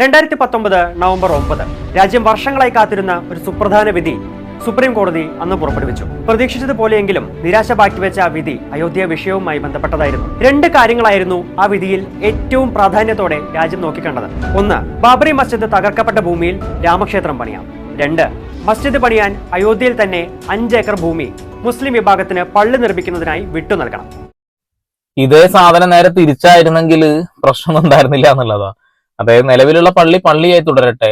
രണ്ടായിരത്തി പത്തൊമ്പത് നവംബർ ഒമ്പത്. രാജ്യം വർഷങ്ങളായി കാത്തിരുന്ന ഒരു സുപ്രധാന വിധി സുപ്രീം കോടതി അന്ന് പുറപ്പെടുവിച്ചു. പ്രതീക്ഷിച്ചതുപോലെയെങ്കിലും നിരാശ ബാക്കിവെച്ച ആ വിധി അയോധ്യ വിഷയവുമായി ബന്ധപ്പെട്ടതായിരുന്നു. രണ്ട് കാര്യങ്ങളായിരുന്നു ആ വിധിയിൽ ഏറ്റവും പ്രാധാന്യത്തോടെ രാജ്യം നോക്കിക്കണ്ടത്. ഒന്ന് ബാബറി മസ്ജിദ് തകർക്കപ്പെട്ട ഭൂമിയിൽ രാമക്ഷേത്രം പണിയാം. രണ്ട് മസ്ജിദ് പണിയാൻ അയോധ്യയിൽ തന്നെ അഞ്ച് ഏക്കർ ഭൂമി മുസ്ലിം വിഭാഗത്തിന് പള്ളി നിർമ്മിക്കുന്നതിനായി വിട്ടു നൽകണം. ഇതേ സാധനം നേരെ തിരിച്ചായിരുന്നെങ്കിൽ പ്രശ്നം ഉണ്ടായിരുന്നില്ല എന്നുള്ളതാ. അതായത് നിലവിലുള്ള പള്ളി പള്ളിയായി തുടരട്ടെ.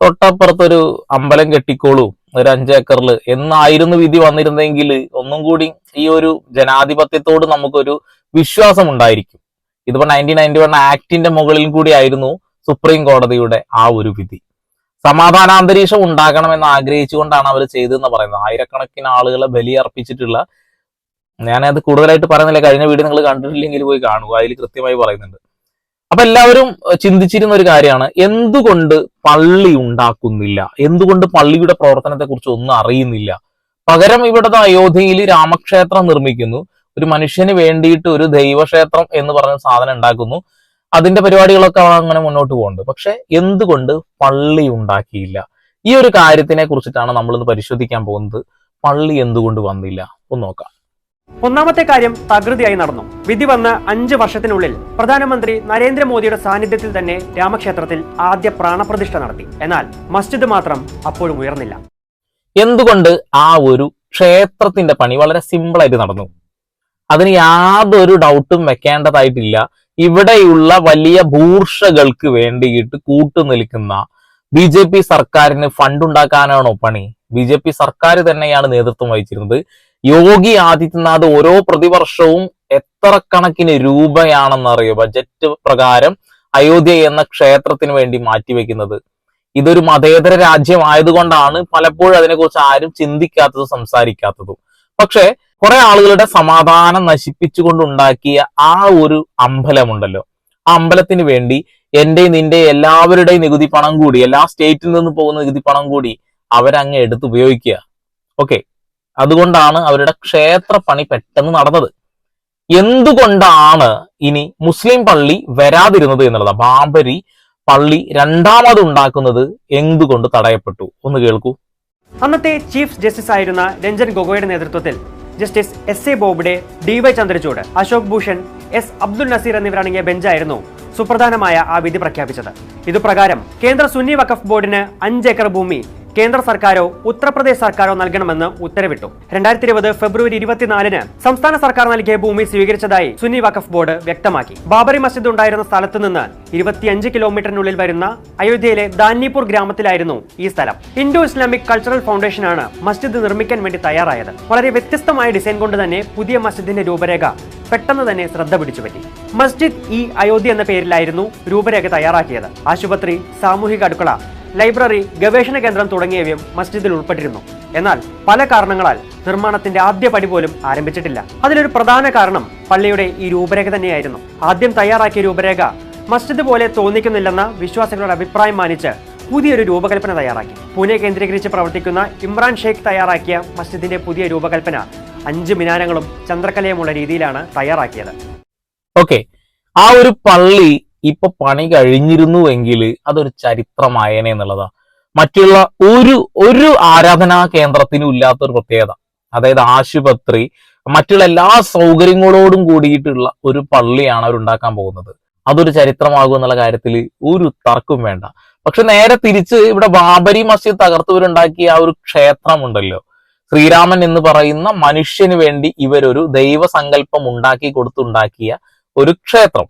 തൊട്ടപ്പുറത്തൊരു അമ്പലം കെട്ടിക്കോളൂ. ഒരു അഞ്ചേക്കറിൽ എന്നായിരുന്നു വിധി വന്നിരുന്നെങ്കിൽ ഒന്നും കൂടി ഈ ഒരു ജനാധിപത്യത്തോട് നമുക്കൊരു വിശ്വാസം ഉണ്ടായിരിക്കും ഇതിപ്പോ നയന്റീൻ നയന്റി വൺ ആക്ടിന്റെ മുകളിൽ കൂടി ആയിരുന്നു സുപ്രീം കോടതിയുടെ ആ ഒരു വിധി. സമാധാനാന്തരീക്ഷം ഉണ്ടാകണമെന്ന് ആഗ്രഹിച്ചുകൊണ്ടാണ് അവർ ചെയ്തതെന്ന് പറയുന്നത്. ആയിരക്കണക്കിന് ആളുകളെ ബലിയർപ്പിച്ചിട്ടുള്ള ഞാനത് കൂടുതലായിട്ട് പറയുന്നില്ല. കഴിഞ്ഞ വീഡിയോ നിങ്ങൾ കണ്ടിട്ടില്ലെങ്കിൽ പോയി കാണുക. അതിൽ കൃത്യമായി പറയുന്നുണ്ട്. അപ്പൊ എല്ലാവരും ചിന്തിച്ചിരുന്ന ഒരു കാര്യമാണ്. എന്തുകൊണ്ട് പള്ളി ഉണ്ടാക്കുന്നില്ല? എന്തുകൊണ്ട് പള്ളിയുടെ പ്രവർത്തനത്തെ കുറിച്ച് ഒന്നും അറിയുന്നില്ല? പകരം ഇവിടുത്തെ അയോധ്യയിൽ രാമക്ഷേത്രം നിർമ്മിക്കുന്നു. ഒരു മനുഷ്യന് വേണ്ടിയിട്ട് ഒരു ദൈവക്ഷേത്രം എന്ന് പറഞ്ഞ സാധനം ഉണ്ടാക്കുന്നു. അതിന്റെ പരിപാടികളൊക്കെ അങ്ങനെ മുന്നോട്ട് പോകുന്നുണ്ട് പക്ഷെ എന്തുകൊണ്ട് പള്ളി ഉണ്ടാക്കിയില്ല? ഈ ഒരു കാര്യത്തിനെ കുറിച്ചിട്ടാണ് നമ്മളിന്ന് പരിശോധിക്കാൻ പോകുന്നത്. പള്ളി എന്തുകൊണ്ട് വന്നില്ല? ഒന്ന് നോക്കാം. ഒന്നാമത്തെ കാര്യം തകൃതിയായി നടന്നു. വിധി വന്ന അഞ്ച് വർഷത്തിനുള്ളിൽ പ്രധാനമന്ത്രി നരേന്ദ്രമോദിയുടെ സാന്നിധ്യത്തിൽ തന്നെ രാമക്ഷേത്രത്തിൽ ആദ്യ പ്രാണപ്രതിഷ്ഠ നടത്തി. എന്നാൽ മസ്ജിദ് മാത്രം അപ്പോഴും ഉയർന്നില്ല. എന്തുകൊണ്ട് ആ ഒരു ക്ഷേത്രത്തിന്റെ പണി വളരെ സിമ്പിളായിട്ട് നടന്നു? അതിന് യാതൊരു ഡൗട്ടും വെക്കേണ്ടതായിട്ടില്ല. ഇവിടെയുള്ള വലിയ ഭൂർഷകൾക്ക് വേണ്ടിയിട്ട് കൂട്ടുനിൽക്കുന്ന ബി ജെ പി സർക്കാരിന് ഫണ്ട് ഉണ്ടാക്കാനാണോ പണി? ബി ജെ പി സർക്കാർ തന്നെയാണ് നേതൃത്വം വഹിച്ചിരുന്നത്. യോഗി ആദിത്യനാഥ് ഓരോ പ്രതിവർഷവും എത്ര കണക്കിന് രൂപയാണെന്നറിയോ? ബജറ്റ് പ്രകാരം അയോധ്യ എന്ന ക്ഷേത്രത്തിന് വേണ്ടി മാറ്റിവെക്കുന്നത്. ഇതൊരു മതേതര രാജ്യമായതുകൊണ്ടാണ് പലപ്പോഴും അതിനെക്കുറിച്ച് ആരും ചിന്തിക്കാത്തതും സംസാരിക്കാത്തതും. പക്ഷെ കുറെ ആളുകളുടെ സമാധാനം നശിപ്പിച്ചുകൊണ്ടുണ്ടാക്കിയ ആ ഒരു അമ്പലമുണ്ടല്ലോ. ആ അമ്പലത്തിന് വേണ്ടി എന്റെ നിന്റെ എല്ലാവരുടെയും നികുതി പണം കൂടി എല്ലാ സ്റ്റേറ്റിൽ നിന്ന് പോകുന്ന നികുതി പണം കൂടി അവരങ്ങ് എടുത്ത് ഉപയോഗിക്കുക. ഓക്കെ അതുകൊണ്ടാണ് അവരുടെ ക്ഷേത്ര പണി പെട്ടെന്ന് നടന്നത്. എന്തുകൊണ്ടാണ് ഇനി മുസ്ലിം പള്ളി വരാതിരുന്നത് എന്നുള്ളതാണ് ബാബരി പള്ളി രണ്ടാമത് ഉണ്ടാക്കുന്നത് എന്തുകൊണ്ട് തടയപ്പെട്ടു? ഒന്ന് കേൾക്കൂ. അന്നത്തെ ചീഫ് ജസ്റ്റിസ് ആയിരുന്ന രഞ്ജൻ ഗൊഗോയുടെ നേതൃത്വത്തിൽ justice S A Bobde D Y Chandrachud Ashok Bhushan S Abdul Nazeer എന്നിവരടങ്ങിയ ബെഞ്ചായിരുന്നു സുപ്രധാനമായ ആ വിധി പ്രഖ്യാപിച്ചത്. ഇതുപ്രകാരം കേന്ദ്ര സുന്നി വഖഫ് ബോർഡിന് അഞ്ച് ഏക്കർ ഭൂമി കേന്ദ്ര സർക്കാരോ ഉത്തർപ്രദേശ് സർക്കാരോ നൽകണമെന്ന് ഉത്തരവിട്ടു. രണ്ടായിരത്തി ഇരുപത് ഫെബ്രുവരി ഇരുപത്തിനാലിന് സംസ്ഥാന സർക്കാർ നൽകിയ ഭൂമി സ്വീകരിച്ചതായി സുന്നി വഖഫ് ബോർഡ് വ്യക്തമാക്കി. ബാബറി മസ്ജിദ് ഉണ്ടായിരുന്ന സ്ഥലത്ത് നിന്ന് ഇരുപത്തിയഞ്ച് കിലോമീറ്ററിനുള്ളിൽ വരുന്ന അയോധ്യയിലെ ദാന്നിപൂർ ഗ്രാമത്തിലായിരുന്നു ഈ സ്ഥലം. ഇൻഡോ ഇസ്ലാമിക് കൾച്ചറൽ ഫൗണ്ടേഷനാണ് മസ്ജിദ് നിർമ്മിക്കാൻ വേണ്ടി തയ്യാറായത്. വളരെ വ്യത്യസ്തമായ ഡിസൈൻ കൊണ്ട് തന്നെ പുതിയ മസ്ജിദിന്റെ രൂപരേഖ പെട്ടെന്ന് തന്നെ ശ്രദ്ധ പിടിച്ചുപറ്റി മസ്ജിദ് ഈ അയോധ്യ എന്ന പേരിലായിരുന്നു രൂപരേഖ തയ്യാറാക്കിയത്. ആശുപത്രി സാമൂഹിക അടുക്കള ലൈബ്രറി ഗവേഷണ കേന്ദ്രം തുടങ്ങിയവയും മസ്ജിദിൽ ഉൾപ്പെട്ടിരുന്നു. എന്നാൽ പല കാരണങ്ങളാൽ നിർമ്മാണത്തിന്റെ ആദ്യ പടി പോലും ആരംഭിച്ചിട്ടില്ല. അതിലൊരു പ്രധാന കാരണം പള്ളിയുടെ ഈ രൂപരേഖ തന്നെയായിരുന്നു. ആദ്യം തയ്യാറാക്കിയ രൂപരേഖ മസ്ജിദ് പോലെ തോന്നിക്കുന്നില്ലെന്ന വിശ്വാസികളുടെ അഭിപ്രായം മാനിച്ച് പുതിയൊരു രൂപകൽപ്പന തയ്യാറാക്കി. പൂനെ കേന്ദ്രീകരിച്ച് പ്രവർത്തിക്കുന്ന ഇമ്രാൻ ഷെയ്ഖ് തയ്യാറാക്കിയ മസ്ജിദിന്റെ പുതിയ രൂപകൽപ്പന അഞ്ച് മിനാരങ്ങളും ചന്ദ്രക്കലയുമുള്ള രീതിയിലാണ് തയ്യാറാക്കിയത്. ഓക്കെ. ആ ഒരു പള്ളി ഇപ്പൊ പണി കഴിഞ്ഞിരുന്നുവെങ്കിൽ അതൊരു ചരിത്രമായേനെ എന്നുള്ളതാ. മറ്റുള്ള ഒരു ഒരു ആരാധനാ കേന്ദ്രത്തിനും ഇല്ലാത്തൊരു പ്രത്യേകത. അതായത് ആശുപത്രി മറ്റുള്ള എല്ലാ സൗകര്യങ്ങളോടും കൂടിയിട്ടുള്ള ഒരു പള്ളിയാണ് അവർ ഉണ്ടാക്കാൻ പോകുന്നത്. അതൊരു ചരിത്രമാകും എന്നുള്ള കാര്യത്തിൽ ഒരു തർക്കവും വേണ്ട. പക്ഷെ നേരെ തിരിച്ച് ഇവിടെ ബാബരി മസ്ജിദ് തകർത്തവരുണ്ടാക്കിയ ആ ഒരു ക്ഷേത്രമുണ്ടല്ലോ. ശ്രീരാമൻ എന്ന് പറയുന്ന മനുഷ്യന് വേണ്ടി ഇവരൊരു ദൈവസങ്കല്പം ഉണ്ടാക്കി കൊടുത്തുണ്ടാക്കിയ ഒരു ക്ഷേത്രം.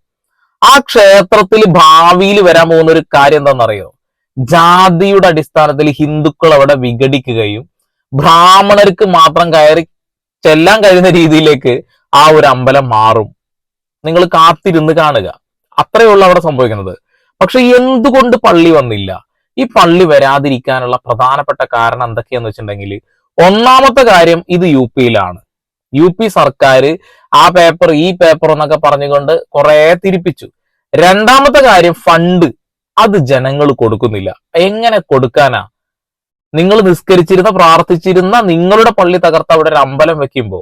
ആ ക്ഷേത്രത്തിൽ ഭാവിയിൽ വരാൻ പോകുന്ന ഒരു കാര്യം എന്താണെന്നറിയോ? ജാതിയുടെ അടിസ്ഥാനത്തിൽ ഹിന്ദുക്കൾ അവിടെ വിഘടിക്കുകയും ബ്രാഹ്മണർക്ക് മാത്രം കയറി ചെല്ലാൻ കഴിയുന്ന രീതിയിലേക്ക് ആ ഒരു അമ്പലം മാറും. നിങ്ങൾ കാത്തിരുന്ന് കാണുക. അത്രയുള്ള അവിടെ സംഭവിക്കുന്നത്. പക്ഷെ എന്തുകൊണ്ട് പള്ളി വന്നില്ല? ഈ പള്ളി വരാതിരിക്കാനുള്ള പ്രധാനപ്പെട്ട കാരണം എന്തൊക്കെയാന്ന് വെച്ചിട്ടുണ്ടെങ്കിൽ ഒന്നാമത്തെ കാര്യം ഇത് യു പിയിലാണ്. യു പി സർക്കാർ ആ പേപ്പർ ഈ പേപ്പർ എന്നൊക്കെ പറഞ്ഞുകൊണ്ട് കുറെ തിരിപ്പിച്ചു. രണ്ടാമത്തെ കാര്യം ഫണ്ട് അത് ജനങ്ങൾ കൊടുക്കുന്നില്ല. എങ്ങനെ കൊടുക്കാനാ? നിങ്ങൾ നിസ്കരിച്ചിരുന്ന പ്രാർത്ഥിച്ചിരുന്ന നിങ്ങളുടെ പള്ളി തകർത്ത് അവിടെ ഒരു അമ്പലം വെക്കുമ്പോ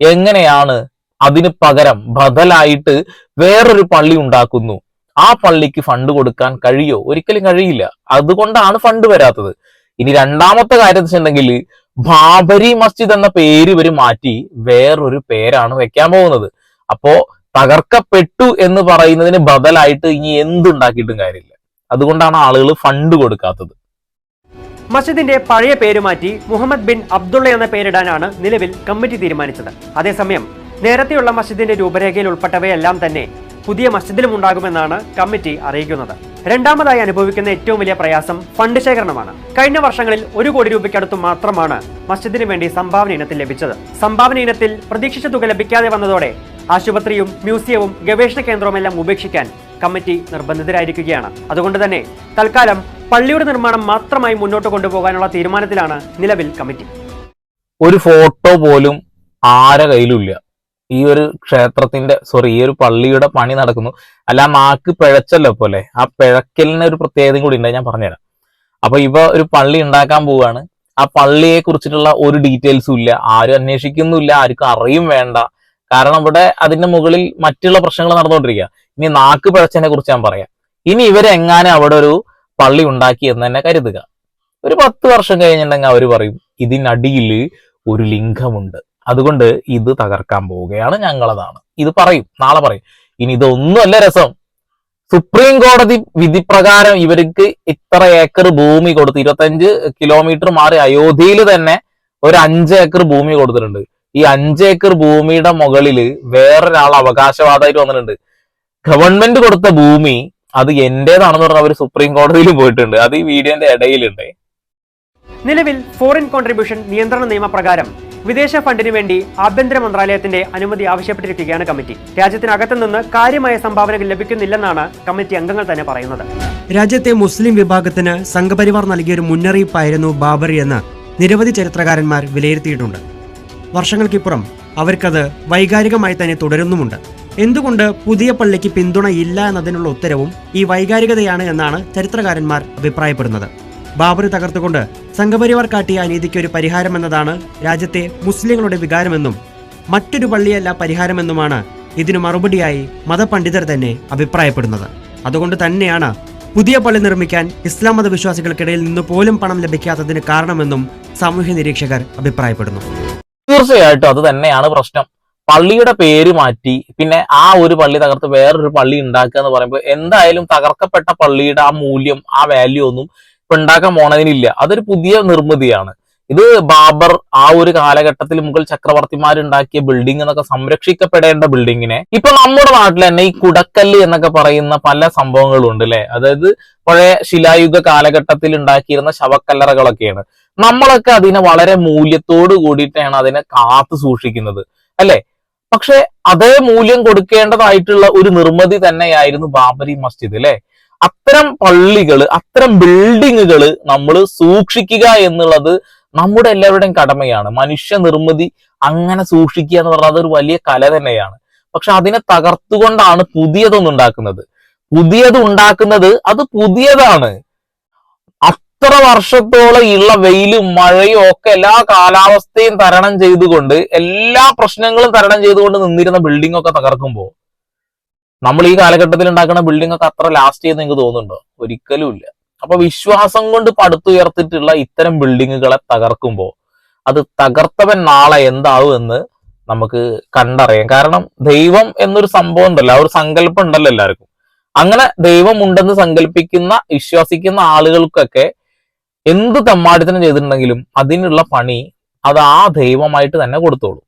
എങ്ങനെയാണ് അതിന് പകരം ബദലായിട്ട് വേറൊരു പള്ളി ഉണ്ടാക്കുന്നു? ആ പള്ളിക്ക് ഫണ്ട് കൊടുക്കാൻ കഴിയോ? ഒരിക്കലും കഴിയില്ല. അതുകൊണ്ടാണ് ഫണ്ട് വരാത്തത്. ഇനി രണ്ടാമത്തെ കാര്യം വെച്ചിട്ടുണ്ടെങ്കിൽ ബാബരി മസ്ജിദ് എന്ന പേര് ഇവർ മാറ്റി വേറൊരു പേരാണ് വെക്കാൻ പോകുന്നത്. അപ്പോ തകർക്കപ്പെട്ടു എന്ന് പറയുന്നതിന് ബദലായിട്ട് ഇനി എന്തുണ്ടാക്കിയിട്ടും കാര്യമില്ല. അതുകൊണ്ടാണ് ആളുകൾ ഫണ്ട് കൊടുക്കാത്തത്. മസ്ജിദിന്റെ പഴയ പേര് മാറ്റി മുഹമ്മദ് ബിൻ അബ്ദുള്ള എന്ന പേരിടാനാണ് നിലവിൽ കമ്മിറ്റി തീരുമാനിച്ചത്. അതേസമയം നേരത്തെയുള്ള മസ്ജിദിന്റെ രൂപരേഖയിൽ ഉൾപ്പെട്ടവയെല്ലാം തന്നെ പുതിയ മസ്ജിദിലും ഉണ്ടാകുമെന്നാണ് കമ്മിറ്റി അറിയിക്കുന്നത്. രണ്ടാമതായി അനുഭവിക്കുന്ന ഏറ്റവും വലിയ പ്രയാസം ഫണ്ട് ശേഖരണമാണ്. കഴിഞ്ഞ വർഷങ്ങളിൽ ഒരു കോടി രൂപയ്ക്കടുത്ത് മാത്രമാണ് മസ്ജിദിന് വേണ്ടി സംഭാവന ഇനത്തിൽ ലഭിച്ചത്. സംഭാവന ഇനത്തിൽ പ്രതീക്ഷിച്ച തുക ലഭിക്കാതെ വന്നതോടെ ആശുപത്രിയും മ്യൂസിയവും ഗവേഷണ കേന്ദ്രവുമെല്ലാം ഉപേക്ഷിക്കാൻ കമ്മിറ്റി നിർബന്ധിതരായിരിക്കുകയാണ്. അതുകൊണ്ട് തന്നെ തൽക്കാലം പള്ളിയുടെ നിർമ്മാണം മാത്രമായി മുന്നോട്ട് കൊണ്ടുപോകാനുള്ള തീരുമാനത്തിലാണ് നിലവിൽ കമ്മിറ്റി. ഒരു ഫോട്ടോ പോലും ആരെ കയ്യിലുമില്ല. ഈ ഒരു ക്ഷേത്രത്തിന്റെ സോറി ഈ ഒരു പള്ളിയുടെ പണി നടക്കുന്നു. അല്ല ആ നാക്ക് പിഴച്ചല്ലോ പോലെ ആ പിഴക്കലിന് ഒരു പ്രത്യേകതയും കൂടി ഉണ്ടായി ഞാൻ പറഞ്ഞുതരാം. അപ്പൊ ഇവ ഒരു പള്ളി ഉണ്ടാക്കാൻ പോവുകയാണ്. ആ പള്ളിയെ കുറിച്ചിട്ടുള്ള ഒരു ഡീറ്റെയിൽസും ഇല്ല. ആരും അന്വേഷിക്കുന്നുമില്ല ആർക്കും അറിയും വേണ്ട. കാരണം ഇവിടെ അതിന്റെ മുകളിൽ മറ്റുള്ള പ്രശ്നങ്ങൾ നടന്നുകൊണ്ടിരിക്കുക ഇനി നാക്ക് പിഴച്ചതിനെ കുറിച്ച് ഞാൻ പറയാം. ഇനി ഇവരെങ്ങാനും അവിടെ ഒരു പള്ളി ഉണ്ടാക്കി എന്ന് തന്നെ കരുതുക. ഒരു പത്ത് വർഷം കഴിഞ്ഞിട്ടുണ്ടെങ്കിൽ അവർ പറയും ഇതിനടിയിൽ ഒരു ലിംഗമുണ്ട്. അതുകൊണ്ട് ഇത് തകർക്കാൻ പോവുകയാണ് ഞങ്ങളതാണ്. ഇത് പറയും നാളെ പറയും. ഇനി ഇതൊന്നുമല്ല രസം. സുപ്രീം കോടതി വിധി പ്രകാരം ഇവർക്ക് ഇത്ര ഏക്കർ ഭൂമി കൊടുത്ത് ഇരുപത്തഞ്ച് കിലോമീറ്റർ മാറി അയോധ്യയിൽ തന്നെ ഒരു അഞ്ച് ഏക്കർ ഭൂമി കൊടുത്തിട്ടുണ്ട്. ഈ അഞ്ച് ഏക്കർ ഭൂമിയുടെ മുകളിൽ വേറൊരാൾ അവകാശവാദമായിട്ട് വന്നിട്ടുണ്ട്. ഗവൺമെന്റ് കൊടുത്ത ഭൂമി അത് എന്റേതാണെന്ന് പറഞ്ഞ അവർ സുപ്രീം കോടതിയിൽ പോയിട്ടുണ്ട്. അത് ഈ വീഡിയോന്റെ ഇടയിലുണ്ട്. നിലവിൽ ഫോറിൻ കോൺട്രിബ്യൂഷൻ നിയന്ത്രണ നിയമപ്രകാരം വിദേശ ഫണ്ടിന് വേണ്ടി ആഭ്യന്തര മന്ത്രാലയത്തിന്റെ അനുമതി ആവശ്യപ്പെട്ടിരിക്കുകയാണ് കമ്മിറ്റി. രാജ്യത്തിനകത്തു നിന്ന് കാര്യമായ സംഭാവനകൾ ലഭിക്കുന്നില്ലെന്നാണ് കമ്മിറ്റി അംഗങ്ങൾ തന്നെ പറയുന്നത്. രാജ്യത്തെ മുസ്ലിം വിഭാഗത്തിന് സംഘപരിവാർ നൽകിയൊരു മുന്നറിയിപ്പായിരുന്നു ബാബറി എന്ന് നിരവധി ചരിത്രകാരന്മാർ വിലയിരുത്തിയിട്ടുണ്ട്. വർഷങ്ങൾക്കിപ്പുറം അവർക്കത് വൈകാരികമായി തന്നെ തുടരുന്നുമുണ്ട്. എന്തുകൊണ്ട് പുതിയ പള്ളിക്ക് പിന്തുണ ഇല്ല എന്നതിനുള്ള ഉത്തരവും ഈ വൈകാരികതയാണ് എന്നാണ് ചരിത്രകാരന്മാർ അഭിപ്രായപ്പെടുന്നത്. ബാബറി തകർത്തുകൊണ്ട് സംഘപരിവാർ കാട്ടിയ അനീതിക്ക് ഒരു പരിഹാരമെന്നതാണ് രാജ്യത്തെ മുസ്ലിങ്ങളുടെ വികാരമെന്നും മറ്റൊരു പള്ളിയല്ല പരിഹാരമെന്നുമാണ് ഇതിനു മറുപടിയായി മതപണ്ഡിതർ തന്നെ അഭിപ്രായപ്പെടുന്നത്. അതുകൊണ്ട് തന്നെയാണ് പുതിയ പള്ളി നിർമ്മിക്കാൻ ഇസ്ലാം മതവിശ്വാസികൾക്കിടയിൽ നിന്ന് പോലും പണം ലഭിക്കാത്തതിന് കാരണമെന്നും സാമൂഹ്യ നിരീക്ഷകർ അഭിപ്രായപ്പെടുന്നു. തീർച്ചയായിട്ടും അത് തന്നെയാണ് പ്രശ്നം. പള്ളിയുടെ പേര് മാറ്റി പിന്നെ ആ ഒരു പള്ളി തകർത്ത് വേറൊരു പള്ളി ഉണ്ടാക്കുക എന്ന് പറയുമ്പോൾ എന്തായാലും തകർക്കപ്പെട്ട പള്ളിയുടെ ആ മൂല്യം ആ വാല്യൂ ഒന്നും ഇപ്പൊ ഉണ്ടാക്കാൻ പോണതിനില്ല. അതൊരു പുതിയ നിർമ്മിതിയാണ്. ഇത് ബാബർ ആ ഒരു കാലഘട്ടത്തിൽ മുഗൾ ചക്രവർത്തിമാരുണ്ടാക്കിയ ബിൽഡിംഗ് എന്നൊക്കെ സംരക്ഷിക്കപ്പെടേണ്ട ബിൽഡിങ്ങിനെ ഇപ്പൊ നമ്മുടെ നാട്ടിൽ തന്നെ ഈ കുടക്കല്ല് എന്നൊക്കെ പറയുന്ന പല സംഭവങ്ങളും ഉണ്ട് അല്ലെ അതായത് പഴയ ശിലായുഗ കാലഘട്ടത്തിൽ ഉണ്ടാക്കിയിരുന്ന ശവക്കല്ലറകളൊക്കെയാണ്. നമ്മളൊക്കെ അതിനെ വളരെ മൂല്യത്തോട് കൂടിയിട്ടാണ് അതിനെ കാത്തു സൂക്ഷിക്കുന്നത് അല്ലെ? പക്ഷെ അതേ മൂല്യം കൊടുക്കേണ്ടതായിട്ടുള്ള ഒരു നിർമ്മിതി തന്നെയായിരുന്നു ബാബരി മസ്ജിദ് അല്ലെ അത്തരം പള്ളികൾ അത്തരം ബിൽഡിങ്ങുകൾ നമ്മൾ സൂക്ഷിക്കുക എന്നുള്ളത് നമ്മുടെ എല്ലാവരുടെയും കടമയാണ്. മനുഷ്യ നിർമ്മിതി അങ്ങനെ സൂക്ഷിക്കുക എന്ന് പറഞ്ഞാൽ അതൊരു വലിയ കല തന്നെയാണ്. പക്ഷെ അതിനെ തകർത്തുകൊണ്ടാണ് പുതിയതൊന്നും ഉണ്ടാക്കുന്നത്. പുതിയത് ഉണ്ടാക്കുന്നത് അത് പുതിയതാണ്. അത്ര വർഷത്തോളം ഉള്ള വെയിലും മഴയും ഒക്കെ എല്ലാ കാലാവസ്ഥയും തരണം ചെയ്തുകൊണ്ട് എല്ലാ പ്രശ്നങ്ങളും തരണം ചെയ്തുകൊണ്ട് നിന്നിരുന്ന ബിൽഡിംഗ് ഒക്കെ തകർക്കുമ്പോൾ നമ്മൾ ഈ കാലഘട്ടത്തിൽ ഉണ്ടാക്കുന്ന ബിൽഡിംഗ് ഒക്കെ അത്ര ലാസ്റ്റ് ചെയ്യുന്ന നിങ്ങൾക്ക് തോന്നുന്നുണ്ടോ? ഒരിക്കലും ഇല്ല. അപ്പൊ വിശ്വാസം കൊണ്ട് പടുത്തുയർത്തിട്ടുള്ള ഇത്തരം ബിൽഡിങ്ങുകളെ തകർക്കുമ്പോൾ അത് തകർത്തവൻ നാളെ എന്താവും എന്ന് നമുക്ക് കണ്ടറിയാം. കാരണം ദൈവം എന്നൊരു സംഭവം ഉണ്ടല്ലോ ആ ഒരു സങ്കല്പം ഉണ്ടല്ലോ എല്ലാവർക്കും. അങ്ങനെ ദൈവം ഉണ്ടെന്ന് സങ്കല്പിക്കുന്ന വിശ്വസിക്കുന്ന ആളുകൾക്കൊക്കെ എന്ത് തെമ്മാടിത്തനം ചെയ്തിട്ടുണ്ടെങ്കിലും അതിനുള്ള പണി അത് ആ ദൈവമായിട്ട് തന്നെ കൊടുത്തോളൂ.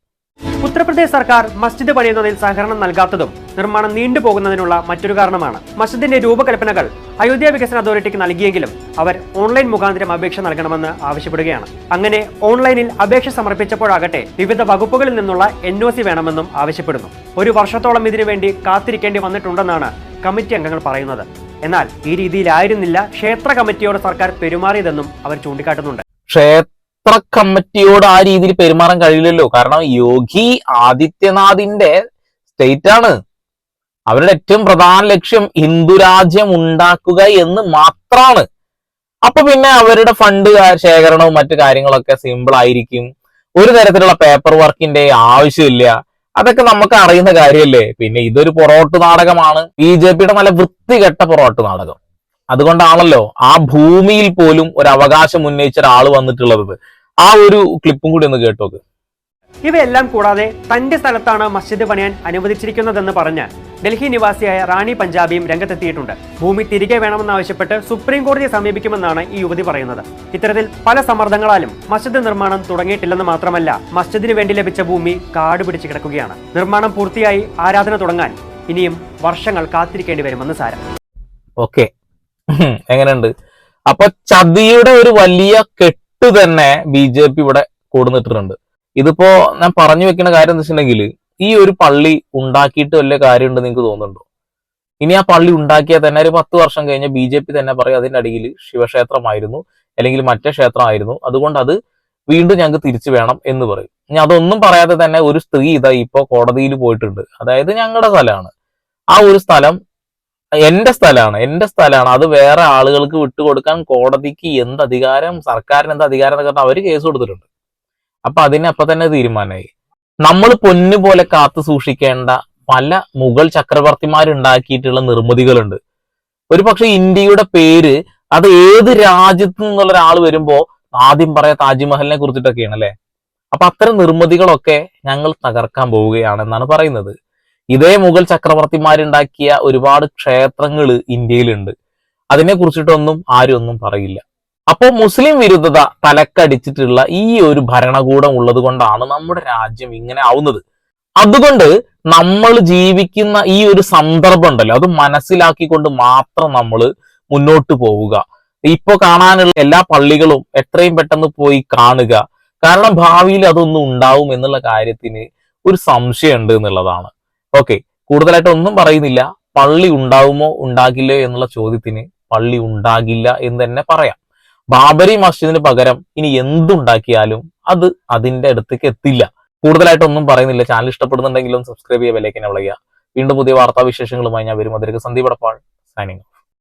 ഉത്തർപ്രദേശ് സർക്കാർ മസ്ജിദ് പണിയുന്നതിൽ സഹകരണം നൽകാത്തതും നിർമ്മാണം നീണ്ടുപോകുന്നതിനുള്ള മറ്റൊരു കാരണമാണ്. മസ്ജിദിന്റെ രൂപകൽപ്പനകൾ അയോധ്യ വികസന അതോറിറ്റിക്ക് നൽകിയെങ്കിലും അവർ ഓൺലൈൻ മുഖാന്തരം അപേക്ഷ നൽകണമെന്ന് ആവശ്യപ്പെടുകയാണ്. അങ്ങനെ ഓൺലൈനിൽ അപേക്ഷ സമർപ്പിച്ചപ്പോഴാകട്ടെ വിവിധ വകുപ്പുകളിൽ നിന്നുള്ള എൻ വേണമെന്നും ആവശ്യപ്പെടുന്നു. ഒരു വർഷത്തോളം ഇതിനുവേണ്ടി കാത്തിരിക്കേണ്ടി വന്നിട്ടുണ്ടെന്നാണ് കമ്മിറ്റി അംഗങ്ങൾ പറയുന്നത്. എന്നാൽ ഈ രീതിയിലായിരുന്നില്ല ക്ഷേത്ര കമ്മിറ്റിയോട് സർക്കാർ പെരുമാറിയതെന്നും അവർ ചൂണ്ടിക്കാട്ടുന്നുണ്ട്. ക്ഷേത്ര കമ്മിറ്റിയോട് ആ രീതിയിൽ പെരുമാറാൻ കഴിയില്ലല്ലോ. കാരണം യോഗി ആദിത്യനാഥിന്റെ സ്റ്റേറ്റ് ആണ് അവരുടെ ഏറ്റവും പ്രധാന ലക്ഷ്യം ഹിന്ദു രാജ്യം ഉണ്ടാക്കുക എന്ന് മാത്രമാണ്. അപ്പൊ പിന്നെ അവരുടെ ഫണ്ട് ശേഖരണവും മറ്റു കാര്യങ്ങളൊക്കെ സിമ്പിൾ ആയിരിക്കും. ഒരു തരത്തിലുള്ള പേപ്പർ വർക്കിന്റെ ആവശ്യമില്ല. അതൊക്കെ നമുക്ക് അറിയുന്ന കാര്യമല്ലേ? പിന്നെ ഇതൊരു പൊറോട്ട് നാടകമാണ്. ബി ജെ പിയുടെ നല്ല വൃത്തികെട്ട പൊറോട്ട് നാടകം. അതുകൊണ്ടാണല്ലോ ആ ഭൂമിയിൽ പോലും ഒരു അവകാശം ഉന്നയിച്ച ഒരാൾ വന്നിട്ടുള്ളത്. ആ ഒരു ക്ലിപ്പും കൂടി ഒന്ന് കേട്ടോക്ക്. ഇവയെല്ലാം കൂടാതെ തന്റെ സ്ഥലത്താണ് മസ്ജിദ് പണിയാൻ അനുവദിച്ചിരിക്കുന്നതെന്ന് പറഞ്ഞ് ഡൽഹി നിവാസിയായ റാണി പഞ്ചാബിയും രംഗത്തെത്തിയിട്ടുണ്ട്. ഭൂമി തിരികെ വേണമെന്നാവശ്യപ്പെട്ട് സുപ്രീം കോടതിയെ സമീപിക്കുമെന്നാണ് ഈ യുവതി പറയുന്നത്. ഇത്തരത്തിൽ പല സമ്മർദ്ദങ്ങളാലും മസ്ജിദ് നിർമ്മാണം തുടങ്ങിയിട്ടില്ലെന്ന് മാത്രമല്ല മസ്ജിദിന് വേണ്ടി ലഭിച്ച ഭൂമി കാട് പിടിച്ച് കിടക്കുകയാണ്. നിർമ്മാണം പൂർത്തിയായി ആരാധന തുടങ്ങാൻ ഇനിയും വർഷങ്ങൾ കാത്തിരിക്കേണ്ടി വരുമെന്ന് സാരം. ഓക്കെ. എങ്ങനെയുണ്ട്? അപ്പൊ ചതിയുടെ ഒരു വലിയ കെട്ട് തന്നെ ബി ജെ പി ഇവിടെ കൂടുന്നിട്ടുണ്ട് ഇതിപ്പോ ഞാൻ പറഞ്ഞു വെക്കുന്ന കാര്യം എന്താ വെച്ചിട്ടുണ്ടെങ്കിൽ ഈ ഒരു പള്ളി ഉണ്ടാക്കിയിട്ട് വല്ല കാര്യമുണ്ട് നിങ്ങൾക്ക് തോന്നുന്നുണ്ടോ? ഇനി ആ പള്ളി ഉണ്ടാക്കിയാൽ തന്നെ ഒരു പത്ത് വർഷം കഴിഞ്ഞ് ബി ജെ പി തന്നെ പറയും അതിന്റെ അടിയിൽ ശിവക്ഷേത്രമായിരുന്നു അല്ലെങ്കിൽ മറ്റേ ക്ഷേത്രമായിരുന്നു. അതുകൊണ്ട് അത് വീണ്ടും ഞങ്ങൾക്ക് തിരിച്ചു വേണം എന്ന് പറയും. ഇനി അതൊന്നും പറയാതെ തന്നെ ഒരു സ്ത്രീ ഇതാ ഇപ്പോൾ കോടതിയിൽ പോയിട്ടുണ്ട്. അതായത് ഞങ്ങളുടെ സ്ഥലമാണ്. ആ ഒരു സ്ഥലം എന്റെ സ്ഥലമാണ്. എന്റെ സ്ഥലമാണ്. അത് വേറെ ആളുകൾക്ക് വിട്ടുകൊടുക്കാൻ കോടതിക്ക് എന്ത് അധികാരം സർക്കാരിന് എന്ത് അധികാരം എന്നൊക്കെ അവർ കേസ് കൊടുത്തിട്ടുണ്ട്. അപ്പൊ അതിനെ അപ്പൊ തന്നെ തീരുമാനമായി. നമ്മൾ പൊന്നു പോലെ കാത്തു സൂക്ഷിക്കേണ്ട പല മുഗൾ ചക്രവർത്തിമാരുണ്ടാക്കിയിട്ടുള്ള നിർമ്മിതികളുണ്ട്. ഒരു പക്ഷെ ഇന്ത്യയുടെ പേര് അത് ഏത് രാജ്യത്തു നിന്നുള്ള ഒരാൾ വരുമ്പോ ആദ്യം പറയാ താജ്മഹലിനെ കുറിച്ചിട്ടൊക്കെയാണ് അല്ലെ? അപ്പൊ അത്തരം നിർമ്മിതികളൊക്കെ ഞങ്ങൾ തകർക്കാൻ പോവുകയാണ് എന്നാണ് പറയുന്നത്. ഇതേ മുഗൾ ചക്രവർത്തിമാരുണ്ടാക്കിയ ഒരുപാട് ക്ഷേത്രങ്ങൾ ഇന്ത്യയിലുണ്ട്. അതിനെ കുറിച്ചിട്ടൊന്നും ആരും ഒന്നും പറയില്ല. അപ്പോൾ മുസ്ലിം വിരുദ്ധത തലക്കടിച്ചിട്ടുള്ള ഈ ഒരു ഭരണകൂടം ഉള്ളത് കൊണ്ടാണ് നമ്മുടെ രാജ്യം ഇങ്ങനെ ആവുന്നത്. അതുകൊണ്ട് നമ്മൾ ജീവിക്കുന്ന ഈ ഒരു സന്ദർഭം ഉണ്ടല്ലോ അത് മനസ്സിലാക്കിക്കൊണ്ട് മാത്രം നമ്മൾ മുന്നോട്ട് പോവുക. ഇപ്പൊ കാണാനുള്ള എല്ലാ പള്ളികളും എത്രയും പെട്ടെന്ന് പോയി കാണുക. കാരണം ഭാവിയിൽ അതൊന്നും ഉണ്ടാവും എന്നുള്ള കാര്യത്തിന് ഒരു സംശയമുണ്ട് എന്നുള്ളതാണ്. ഓക്കെ കൂടുതലായിട്ട് ഒന്നും പറയുന്നില്ല. പള്ളി ഉണ്ടാവുമോ ഉണ്ടാകില്ലോ എന്നുള്ള ചോദ്യത്തിന് പള്ളി ഉണ്ടാകില്ല എന്ന് തന്നെ പറയാം. ബാബരി മസ്ജിദിന് പകരം ഇനി എന്തുണ്ടാക്കിയാലും അത് അതിന്റെ അടുത്തേക്ക് എത്തില്ല. കൂടുതലായിട്ടൊന്നും പറയുന്നില്ല. ചാനൽ ഇഷ്ടപ്പെടുന്നുണ്ടെങ്കിലും സബ്സ്ക്രൈബ് ചെയ്യുക വിലക്കിനെ വിളിക്കുക വീണ്ടും പുതിയ വാർത്താ വിശേഷങ്ങളുമായി ഞാൻ വരും അതിലേക്ക് സന്ദീപ് എടപ്പാൾ സൈനിങ്